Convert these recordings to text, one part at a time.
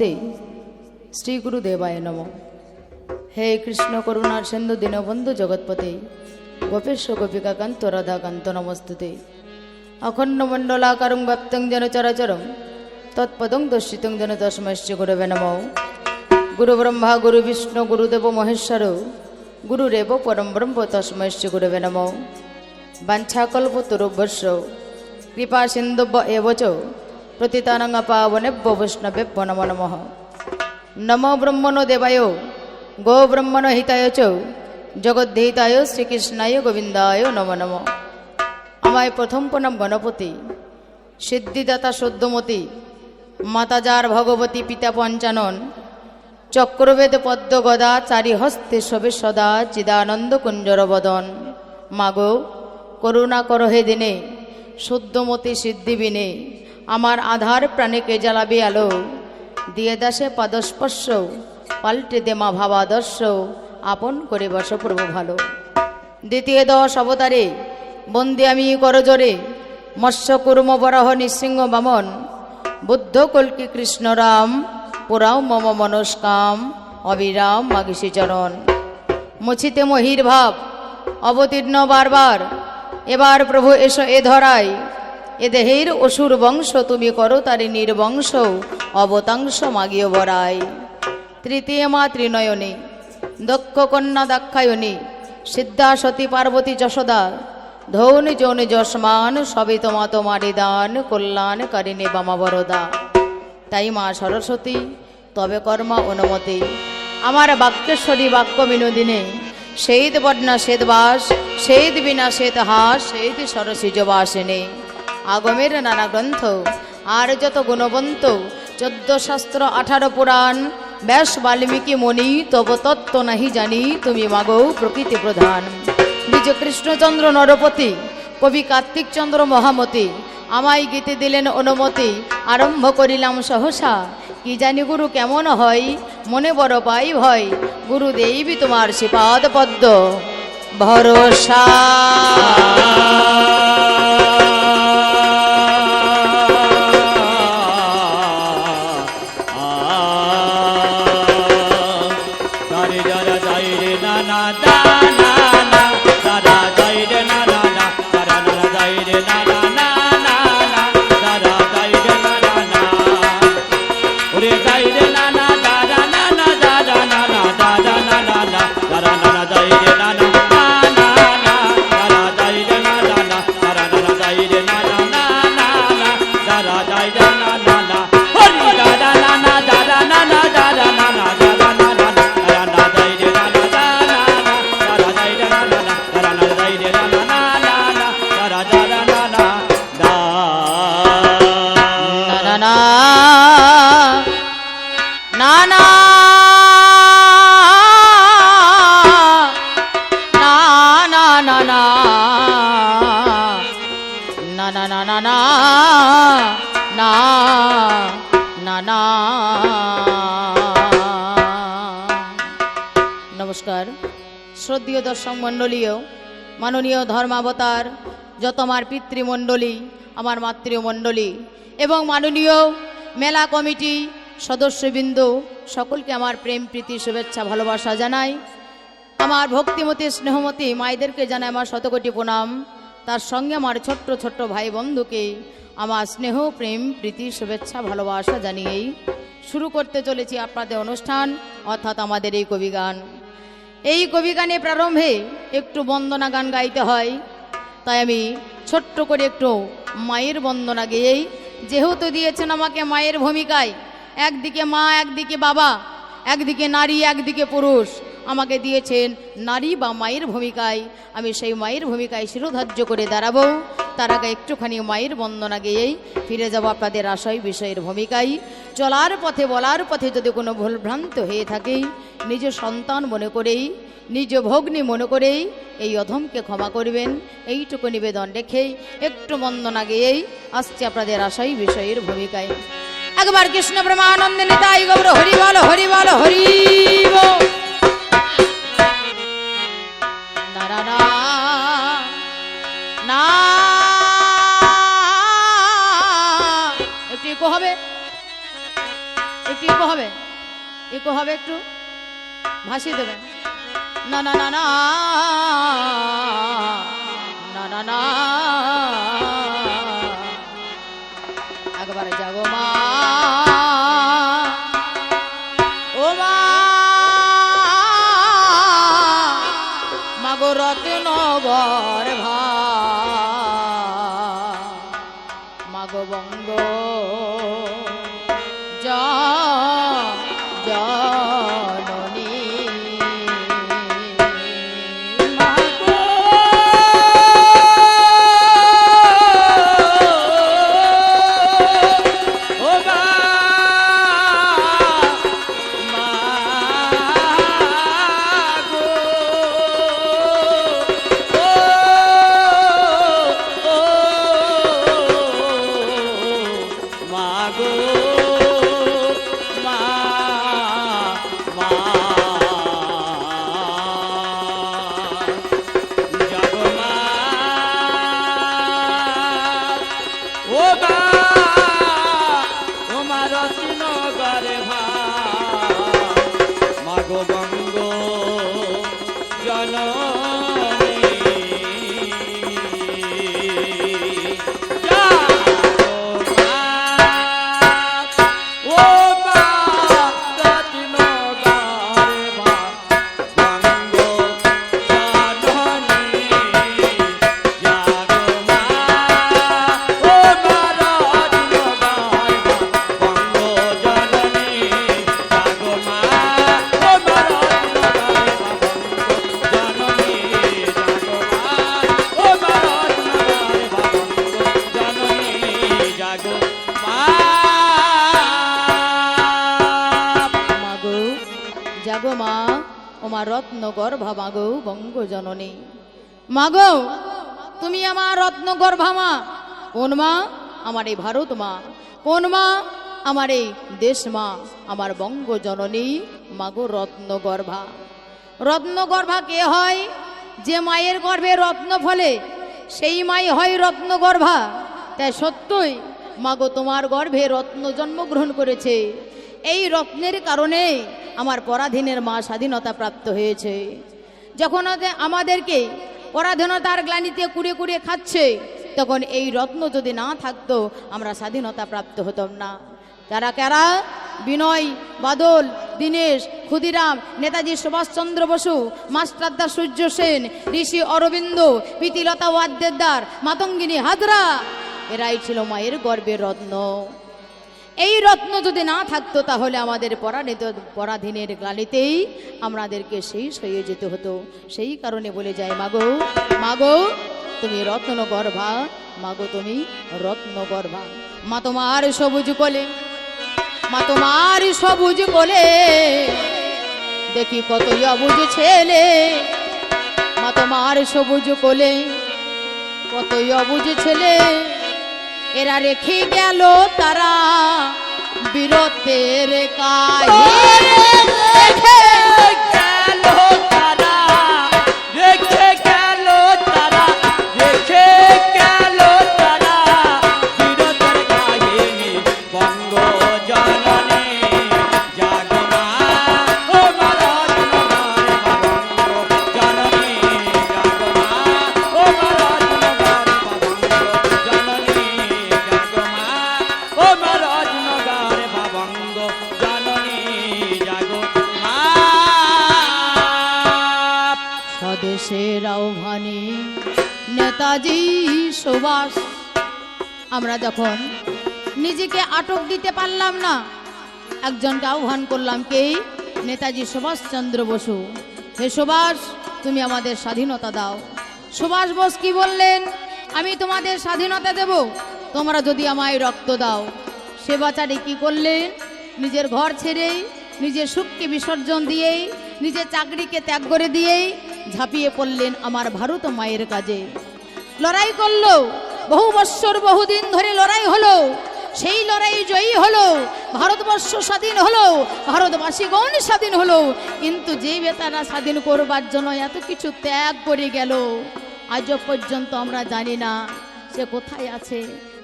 নমস্তে শ্রী গুরুদেবায় নম। হে কৃষ্ণ করুণার সিন্ধু দীনবন্ধু জগৎপতে, গোপেশ গোপিকাকান্ত রাধাকান্ত নমস্তুতে। অখণ্ড মণ্ডলাকারং ব্যপ্তং যেন চরাচরম, তৎপদং দর্শিতং যেন তস্মৈশ্চ গুরবে নম। গুরু ব্রহ্মা, গুরু বিষ্ণু গুরুদেব মহেশ্বর গুরুরেব পরম ব্রহ্ম তস্মৈশ্চ গুরবে নম। বাঞ্ছাকল্পতরুভ্যস্য কৃপা সিন্ধুব্য এব প্রতিতানং পাবনেভ্য বৈষ্ণবেভ্য নমো নমঃ নমো ব্রহ্মণো দেবায় গো ব্রহ্মণ হিতায় চ জগদ্ধিতায় শ্রীকৃষ্ণায় গোবিন্দায় নম নম আমায় প্রথম প্রণাম গণপতি সিদ্ধিদাতা সদ্যমতী মাতাজার ভগবতী পিতা পঞ্চানন চক্রবেদ পদ্ম গদা চারি হস্তে সবে সদা চিদানন্দ কুঞ্জর বদন মাগো করুণা কর হে দিনে শুদ্ধমতি সিদ্ধি বিনে আমার আধার প্রাণীকে জ্বালাবি আলো। দিয়ে দাসে পাদস্পর্শ, পাল্টে দে মা ভাবাদর্শ, আপন করে বস প্রভু ভালো। দ্বিতীয় দশ অবতারে, বন্দি আমি করজোরে, মৎস্য, কুর্ম, বরাহ, নৃসিংহ, বামন। বুদ্ধ, কল্কি কৃষ্ণরাম পুরাও মম মনস্কাম, অবিরাম মাগিসি চরণ। মুছিতে মহির ভাব, অবতীর্ণ বারবার। এবার প্রভু এসো এ ধরায় এ দেহের অসুর বংশ তুমি করো তারি নির্বংশ, অবতাংশ মাগিও বরাই তৃতীয় মা ত্রিনয়নী দক্ষ কন্যা দাক্ষায়নী, সিদ্ধা সতী পার্বতী যশোদা, ধৌনি যৌনি যশমান, সবই তোমা তোমারি দান, কল্যাণ কারিণী বামা বরদা। তাই মা সরস্বতী, তবে কর্মা অনুমতি। আমার বাক্যেশ্বরী বাক্য বিনোদিনে সেইদ বর্ণা শ্বেতবাস সেইদ বিনা শ্বেত হাস সেইদ সরসিজ বাসিনী। আগমের নানা গ্রন্থ। আর যত গুণবন্ত চোদ্দ শাস্ত্র আঠারো পুরাণ। ব্যাস বাল্মীকি মণি তব তত্ত্ব নাহি জানি, তুমি মাগো প্রকৃতি প্রধান। নিজ কৃষ্ণচন্দ্র নরপতি, কবি কার্তিক চন্দ্র মহামতি, আমায় গীতে দিলেন অনুমতি, আরম্ভ করিলাম সহসা। কি জানি গুরু কেমন হয়, মনে বড় পাই ভয় গুরু দেবী তোমার শ্রীপাদ পদ্ম ভরসা। নমস্কার। শ্রদ্ধীয় দর্শক মণ্ডলীয় মাননীয় ধর্মাবতার, যত আমার পিতৃমণ্ডলী, আমার মাতৃমণ্ডলী, এবং মাননীয় মেলা কমিটি সদস্যবৃন্দ, সকলকে আমার প্রেম, প্রীতি, শুভেচ্ছা, ভালোবাসা জানাই। আমার ভক্তিমতী, স্নেহমতী মায়েদেরকে জানাই আমার শতকোটি প্রণাম। তার সঙ্গে আমার ছোট্ট ছোট্ট ভাই বন্ধুকে আমার স্নেহ, প্রেম, প্রীতি, শুভেচ্ছা, ভালোবাসা জানিয়েই শুরু করতে চলেছি আপনাদের অনুষ্ঠান, অর্থাৎ আমাদের এই কবিগান। এই কবিগানে প্রারম্ভে একটু বন্দনা গান গাইতে হয়। তাই আমি ছোট্ট করে একটু মায়ের বন্দনা গেয়েই, যেহেতু দিয়েছেন আমাকে মায়ের ভূমিকায়, একদিকে মা, একদিকে বাবা, একদিকে নারী, একদিকে পুরুষ, আমাকে দিয়েছেন নারী বা মায়ের ভূমিকায়। আমি সেই মায়ের ভূমিকায় শিরোধার্য করে দাঁড়াবো। তার আগে একটুখানি মায়ের বন্দনা গেয়েই ফিরে যাব আপনাদের আশয় বিষয়ের ভূমিকায়। চলার পথে, বলার পথে যদি কোনো ভুলভ্রান্ত হয়ে থাকে, নিজ সন্তান মনে করেই, নিজ ভগ্নী মনে করেই এই অধমকে ক্ষমা করবেন। এইটুকু নিবেদন রেখেই একটু বন্দনা গেয়েই আসছে আপনাদের আশাই বিষয়ের ভূমিকায়। একবার কৃষ্ণ ব্রহ্মানন্দে নিতাই গৌর, হরি বল, হরি ইকো হবে একটু? ভাসিয়ে দেবেন। না না না না না না না। একবারে জাগো মা। ও মা। মাগো রত্নগর ভা জাগো মা ওমা রত্নগর্ভা মাগো বঙ্গ জননী মাগো, তুমি আমার রত্নগর্ভা মা কোন মা? আমার এই ভারত মা। কোন মা? আমার এই দেশ মা। আমার বঙ্গ জননী মাগো রত্ন রত্নগর্ভা। রত্নগর্ভা কে হয়? যে মায়ের গর্ভে রত্ন ফলে, সেই মাই হয় রত্নগর্ভা। তাই সত্যই, মাগো তোমার গর্ভে রত্ন জন্মগ্রহণ করেছে। এই রত্নের কারণে আমার পরাধীনের মা স্বাধীনতা প্রাপ্ত হয়েছে। যখন আমাদেরকে পরাধীনতার গ্লানিতে কুড়ে কুড়ে খাচ্ছে, তখন এই রত্ন যদি না থাকতো, আমরা স্বাধীনতা প্রাপ্ত হতাম না। কারা কারা? বিনয়, বাদল, দীনেশ, ক্ষুদিরাম, নেতাজি সুভাষচন্দ্র বসু, মাস্টারদা সূর্য সেন, ঋষি অরবিন্দ, প্রীতিলতা ওয়াদ্দেদার, মাতঙ্গিনী হাজরা। এরাই ছিল মায়ের গর্বের রত্ন। এই রত্ন যদি না থাকতো তাহলে আমাদের পরাণিত পরাধীনের গালিতেই আমাদেরকে শেষ হয়ে যেতে হতো। সেই কারণে বলে যায়, মাগো মাগো, তুমি রত্ন গর্ভা মাগো তুমি রত্ন গর্ভা মা তোমার সবুজ কোলে, মা তোমার সবুজ কোলে, দেখি কতই অবুজ ছেলে। মা তোমার সবুজ কোলে কতই অবুজ ছেলে। এরা রেখে গেল তারা বীরত্বের কাহিনী। রেখে আমরা যখন নিজেকে আটক দিতে পারলাম না, একজনকে আহ্বান করলাম, কে? নেতাজি সুভাষচন্দ্র বসু। হে সুভাষ, তুমি আমাদের স্বাধীনতা দাও। সুভাষ বোস কি বললেন? আমি তোমাদের স্বাধীনতা দেব, তোমরা যদি আমায় রক্ত দাও। সে বাচ্চাটি কি করলেন নিজের ঘর ছেড়েই নিজের সুখকে বিসর্জন দিয়েই নিজের চাকরিকে ত্যাগ করে দিয়েই ঝাঁপিয়ে পড়লেন আমার ভারত মায়ের কাজে। লড়াই করল বহু বৎসর বহুদিন ধরে লড়াই হলো, সেই লড়াই জয়ী হলো, ভারতবর্ষ স্বাধীন হলো, ভারতবাসীগণ স্বাধীন হলো, কিন্তু যে বেতারা স্বাধীন করবার জন্য এত কিছু ত্যাগ করে গেল আজও পর্যন্ত আমরা জানি না সে কোথায় আছে,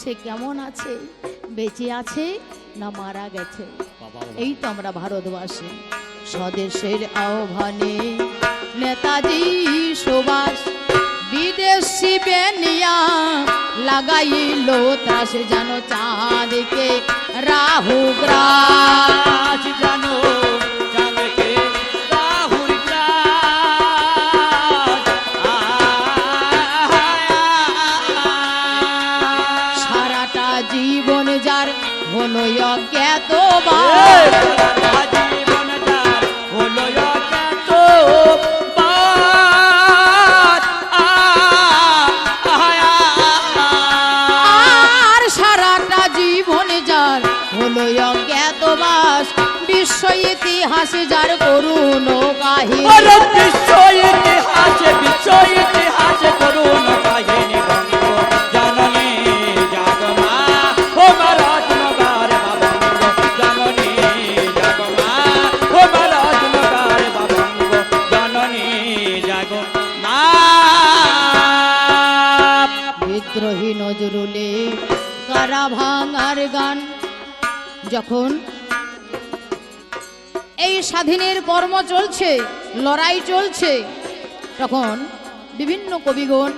সে কেমন আছে, বেঁচে আছে না মারা গেছে। এই তো আমরা ভারতবাসী, স্বদেশের আহ্বানে নেতাজি সুভাষ বিদেশি বেনিয়া লাগাইল ত্রাস যেন চাঁদকে রাহু গ্রাস। জানো জীবন যার হলো অজ্ঞাত এই! বিশ্ব ইতিহাসে যার করুণ কাহিনী। বিশ্ব ইতিহাসে বিশ্ব ইতিহাসে করুন কাহিনী বিদ্রোহী নজরুলে কারা ভাঙার গান যখন স্বাধীনের কর্ম চলছে, লড়াই চলছে। তখন বিভিন্ন কবিগণ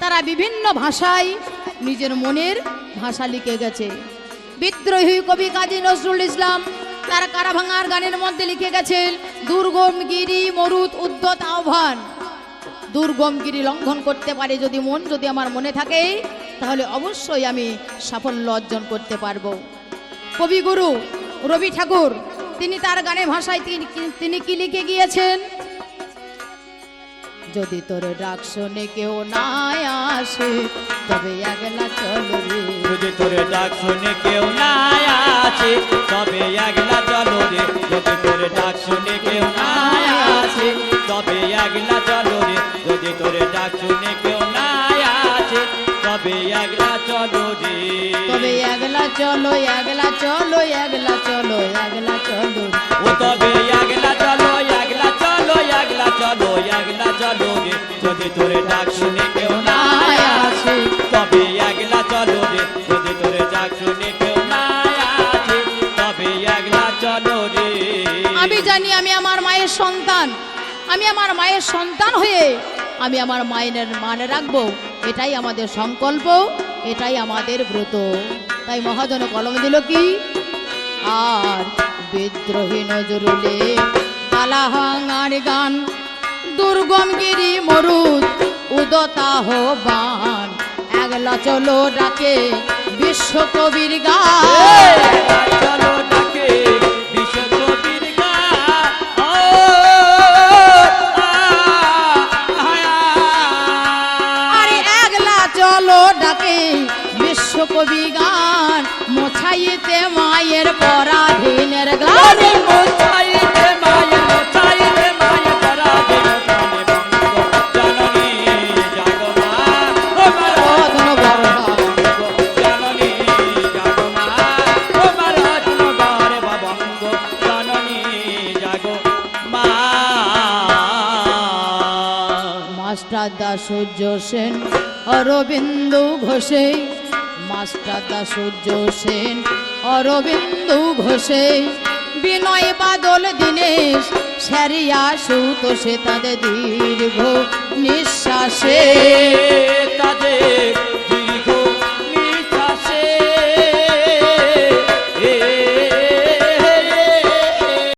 তারা বিভিন্ন ভাষায় নিজের মনের ভাষা লিখে গেছে। বিদ্রোহী কবি কাজী নজরুল ইসলাম তার কারাভাঙার গানের মধ্যে লিখে গেছেন দুর্গম গিরি মরুত উদ্যত আহ্বান। দুর্গম গিরি লঙ্ঘন করতে পারে যদি মন যদি আমার মনে থাকে, তাহলে অবশ্যই আমি সাফল্য অর্জন করতে পারব। কবিগুরু রবি ঠাকুর তিনি তার গানে ভাষায় তিনি কি- লিখে গিয়েছেন? যদি তোর ডাক শুনে কেউ না আসে, তবে একলা চলো রে যদি তোরে ডাক শুনে কেউ না আছে তবে একলা চলো রে যদি তোরে ডাক শুনে কেউ না আছে তবে একলা চলো রে যদি তোরে ডাক শুনে কেউ না আছে তবে একলা চলো রে। তবে একলা চলো একলা চলো একলা চলো একলা চলো। ও তবে একলা চলো একলা চলো একলা চলো একলা চলো রে। যদি তোরে ডাক শুনে কেউ না আছে তবে একলা চলো রে। যদি তোরে ডাক শুনে কেউ না আছে তবে একলা চলো রে। আমি জানি আমি আমার মায়ের সন্তান। আমি আমার মায়ের সন্তান হয়ে আমি আমার মায়ের মানে রাখব। এটাই আমাদের সংকল্প এটাই আমাদের ব্রত। তাই মহাজন কলম দিল কি? আর বিদ্রোহী নজরুলে কালাহাঙার গান দুর্গম গিরি মরুদ উদতাহ বান একলা চলো ডাকে বিশ্বকবির গান। চলো ডাকে বিশ্বকবি গান মোছাইতে মায়ের পরাধীনের আরে মোছাইতে মায়ে, মোছাইতে মায়ে পরাধীন প্রাণে বঙ্গ জননী জাগমা, ও মহারাজ জননী জাগমা, ও মহারাজ নগরে বাবঙ্গ জননী জাগমা। মাস্টার দা সূর্য সেন অরবিন্দ ঘোষে, মাস্টার দা সূর্য সেন। অরবিন্দ ঘোষে, বিনয় বাদল দীনেশ, স্যারিয়া সুতোষে তাদের দীর্ঘ নিঃশ্বাসে। তাদের